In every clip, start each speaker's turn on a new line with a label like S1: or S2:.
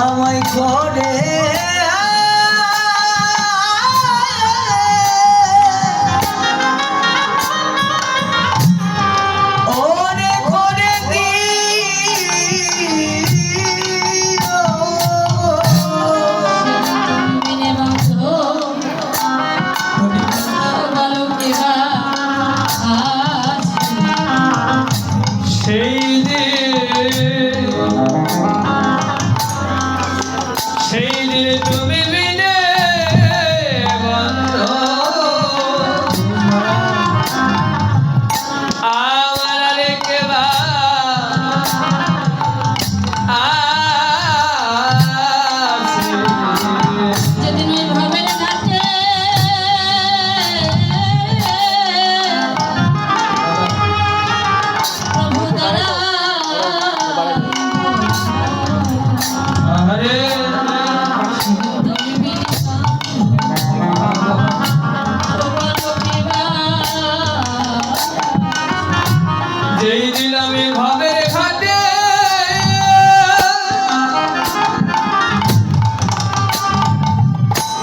S1: আমায় করে
S2: যেই দিন আমি ভাবের ঘাটে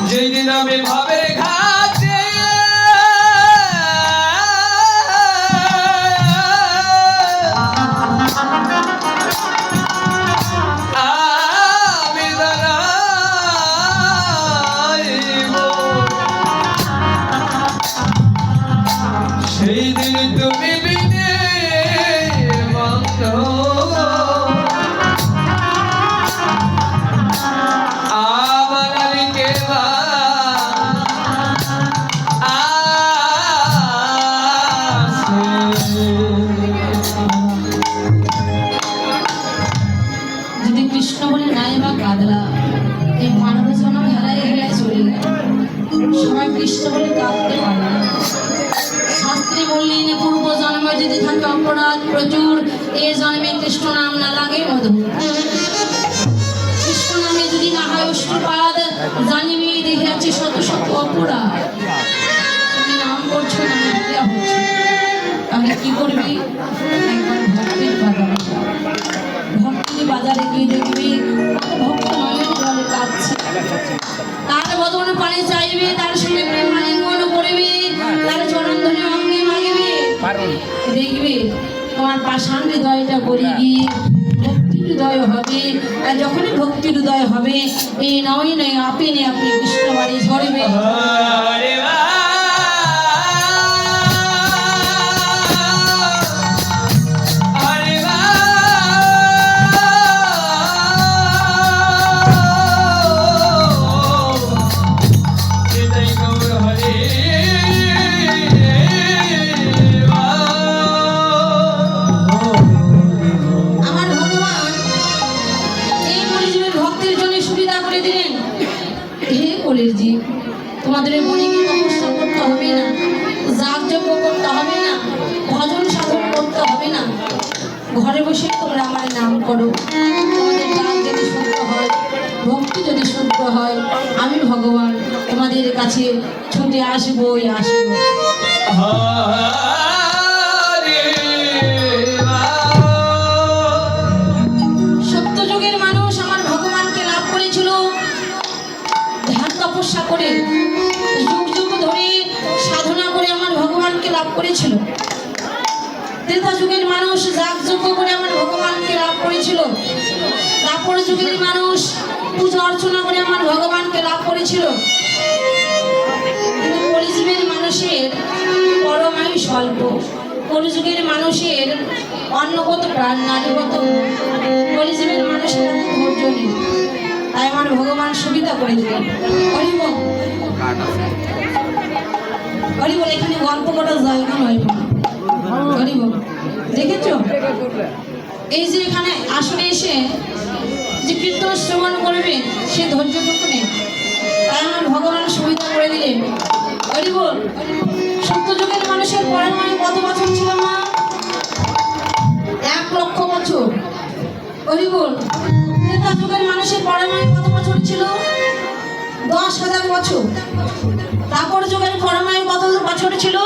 S2: যেই দিন
S3: কৃষ্ণ কাঁদতে পারে শাস্ত্রী বললেন পূর্ব জন্মে যদি থাকে অপরাধ, প্রচুর, এ জন্মে কৃষ্ণ নাম না লাগে মধু। কৃষ্ণ নামে যদি না হয় অষ্টপাদ, জানিবি দেখে আছে শত শত অপরাধ। তুমি নাম করছ না তাহলে কি করবি? একবার ভক্তির বাজারে। ভক্তি বাজারে গিয়ে দেখবি কত ভক্ত নয়ন জলে কাঁদছে। তার বদন পানি চাইবে, তার পাষাণ হৃদয়টা গড়ে গিয়ে ভক্তি হৃদয় হবে। আর যখনই ভক্তি হৃদয় হবে, এই নয় নয় আপনি আপনি কৃষ্ণ বাড়ি ঝরবে। তোমাদের মনে কি তপস্যা করতে হবে না। যাগযজ্ঞ করতে হবে না। ভজন সাধন করতে হবে না। ঘরে বসে তোমরা আমার নাম করো। তোমাদের ডাক যদি শুদ্ধ হয়, ভক্তি যদি শুদ্ধ হয়, আমি ভগবান তোমাদের কাছে ছুটে আসবোই আসব করেছিল। ত্রেতা যুগের মানুষ যাগযজ্ঞ করে আমার ভগবানকে লাভ করেছিল। তারপর যুগের মানুষ পূজা অর্চনা করে আমার ভগবানকে লাভ করেছিল। কলিযুগের মানুষের পরমায়ু স্বল্প কলিযুগের মানুষের অন্নগত প্রাণ নারীগত। কলিযুগের মানুষের ধৈর্য নেই। তাই আমার ভগবান সুবিধা করে দিলেন। হরিব হরিব এখানে গল্প করার জায়গা নয় হরিব দেখেছ? এই যে এখানে আসলে এসে যে কীর্তন শ্রবণ করবে, সে ধৈর্যটুকু নেই। আমার ভগবান সুবিধা করে দিলেন। হরি বল। সত্যযুগের মানুষের পরমায়ু কত বছর ছিল মা? এক লক্ষ বছর। হরি বল। ত্রেতা যুগের মানুষের পরমায়ু কত বছর ছিল? দশ হাজার বছর। তারপর যুগের পরমায়ু কত বছর ছিল?